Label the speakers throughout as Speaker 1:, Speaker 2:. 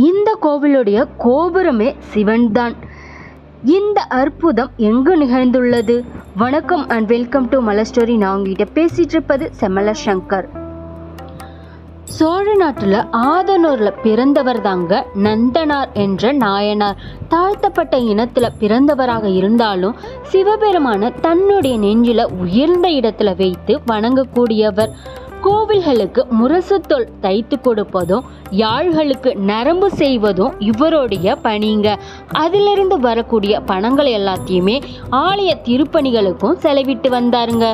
Speaker 1: இந்த கோவிலுடைய கோபுரமே சிவன்தான். இந்த அற்புதம் எங்கு நிகழ்ந்துள்ளது? வணக்கம் and welcome to Malar story நான் உங்ககிட்ட பேசிட்டு இருப்பது செமல சங்கர். சோழ நாட்டில் ஆதனூரில் பிறந்தவர் தாங்க நந்தனார் என்ற நாயனார். தாழ்த்தப்பட்ட இனத்தில் பிறந்தவராக இருந்தாலும் சிவபெருமான தன்னுடைய நெஞ்சில உயர்ந்த இடத்துல வைத்து வணங்கக்கூடியவர். கோவில்களுக்கு முரசுத்தோல் தைத்து கொடுப்பதும் யாழ்களுக்கு நரம்பு செய்வதும் இவருடைய பணிங்க. அதிலிருந்து வரக்கூடிய பணங்கள் எல்லாத்தையுமே ஆலய திருப்பணிகளுக்கும் செலவிட்டு வந்தாருங்க.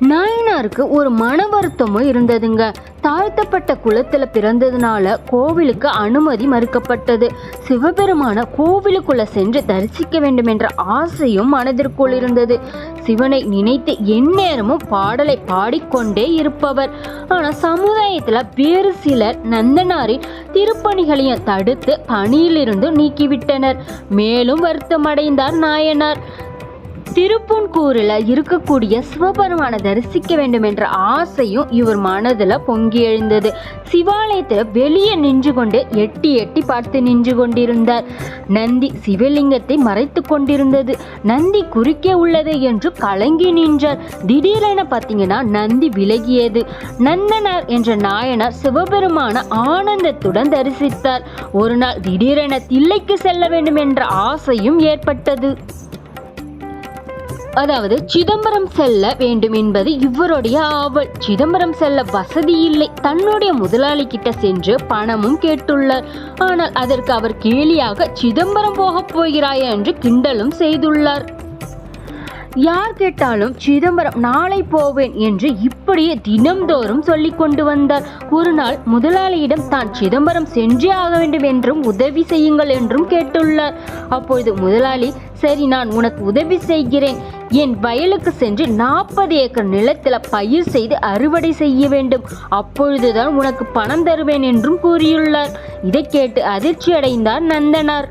Speaker 1: நாயனாருக்கு ஒரு மன வருத்தமும் இருந்ததுங்க. தாழ்த்தப்பட்ட குலத்துல பிறந்ததுனால கோவிலுக்கு அனுமதி மறுக்கப்பட்டது. சிவபெருமான கோவிலுக்குள்ள சென்று தரிசிக்க வேண்டும் என்ற ஆசையும் மனதிற்குள் இருந்தது. சிவனை நினைத்து எந்நேரமும் பாடலை பாடிக்கொண்டே இருப்பவர். ஆனா சமுதாயத்துல வேறு சிலர் நந்தனாரின் திருப்பணிகளையும் தடுத்து பணியிலிருந்து நீக்கிவிட்டனர். மேலும் வருத்தமடைந்தார் நாயனார். திருப்பூன்கூரில் இருக்கக்கூடிய சிவபெருமானை தரிசிக்க வேண்டும் என்ற ஆசையும் இவர் மனதில் பொங்கி எழுந்தது. சிவாலயத்தில் வெளியே நின்று கொண்டு எட்டி எட்டி பார்த்து நின்று கொண்டிருந்தார். நந்தி சிவலிங்கத்தை மறைத்து கொண்டிருந்தது. நந்தி குறுக்கே உள்ளது என்று கலங்கி நின்றார். திடீரென பார்த்தீங்கன்னா நந்தி விலகியது. நந்தனார் என்ற நாயனார் சிவபெருமான ஆனந்தத்துடன் தரிசித்தார். ஒரு நாள் திடீரென தில்லைக்கு செல்ல வேண்டும் என்ற ஆசையும் ஏற்பட்டது. அதாவது சிதம்பரம் செல்ல வேண்டும் என்பது இவருடைய ஆவல். சிதம்பரம் செல்ல வசதி இல்லை. தன்னுடைய முதலாளி கிட்ட சென்று பணமும் கேட்டுள்ளார். ஆனால் அதற்கு அவர் கேலியாக சிதம்பரம் போகப் போகிறாய் என்று கிண்டலும் செய்துள்ளார். யார் கேட்டாலும் சிதம்பரம் நாளை போவேன் என்று இப்படியே தினம்தோறும் சொல்லி கொண்டு வந்தார். ஒரு நாள் முதலாளியிடம் தான் சிதம்பரம் சென்றே ஆக வேண்டும் என்றும் உதவி செய்யுங்கள் என்றும் கேட்டுள்ளார். அப்பொழுது முதலாளி சரி நான் உனக்கு உதவி செய்கிறேன். என் வயலுக்கு சென்று நாற்பது ஏக்கர் நிலத்தில் பயிர் செய்து அறுவடை செய்ய வேண்டும். அப்பொழுதுதான் உனக்கு பணம் தருவேன் என்றும் கூறியுள்ளார். இதை கேட்டு அதிர்ச்சி அடைந்தார் நந்தனார்.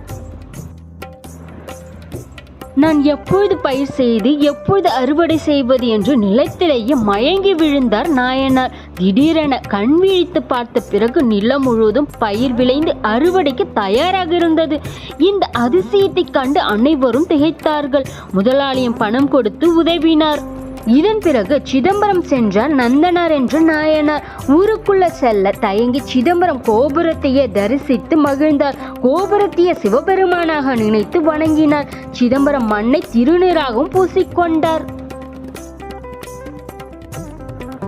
Speaker 1: நான் எப்பொழுது பயிர் செய்து எப்பொழுது அறுவடை செய்வது என்று நிலத்திலேயே மயங்கி விழுந்தார் நாயனார். திடீரென கண் விழித்து பார்த்த பிறகு நிலம் முழுவதும் பயிர் விளைந்து அறுவடைக்கு தயாராக இருந்தது. இந்த அதிசயத்தை கண்டு அனைவரும் திகைத்தார்கள். முதலாளியம் பணம் கொடுத்து உதவினார். இதன் பிறகு சிதம்பரம் சென்றார் நந்தனார் என்ற நாயனார். ஊருக்குள்ள செல்ல தயங்கி சிதம்பரம் கோபுரத்தையே தரிசித்து மகிழ்ந்தார். கோபுரத்தையே சிவபெருமானாக நினைத்து வணங்கினார். சிதம்பரம் மண்ணை திருநீராகவும் பூசிக்கொண்டார்.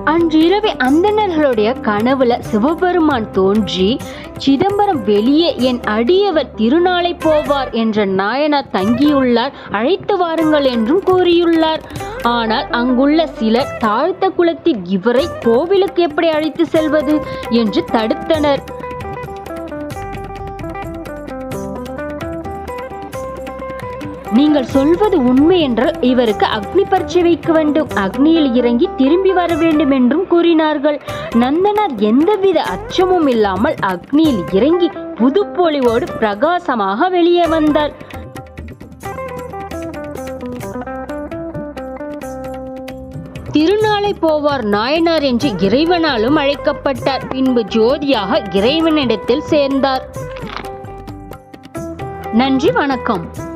Speaker 1: அன்றிரவே அந்தணர்களுடைய கனவுல சிவபெருமான் தோன்றி சிதம்பரம் வெளியே என் அடியவர் திருநாளை போவார் என்ற நாயனார் தங்கியுள்ளார். அழைத்து வாருங்கள் என்றும் கூறியுள்ளார். ஆனால் அங்குள்ள சிலர் தாழ்த்த குலத்தில் இவரை கோவிலுக்கு எப்படி அழைத்து செல்வது? என்று தடுத்தனர். நீங்கள் சொல்வது உண்மை என்றால் இவருக்கு அக்னி பரீட்சை வைக்க வேண்டும். அக்னியில் இறங்கி திரும்பி வர வேண்டும் என்றும் கூறினார்கள். நந்தனார் எந்தவித அச்சமும் இல்லாமல் அக்னியில் இறங்கி புதுப்பொலிவோடு பிரகாசமாக வெளியே வந்தார். திருநாளை போவார் நாயனார் என்று இறைவனாலும் அழைக்கப்பட்டார். பின்பு ஜோதியாக இறைவனிடத்தில் சேர்ந்தார். நன்றி வணக்கம்.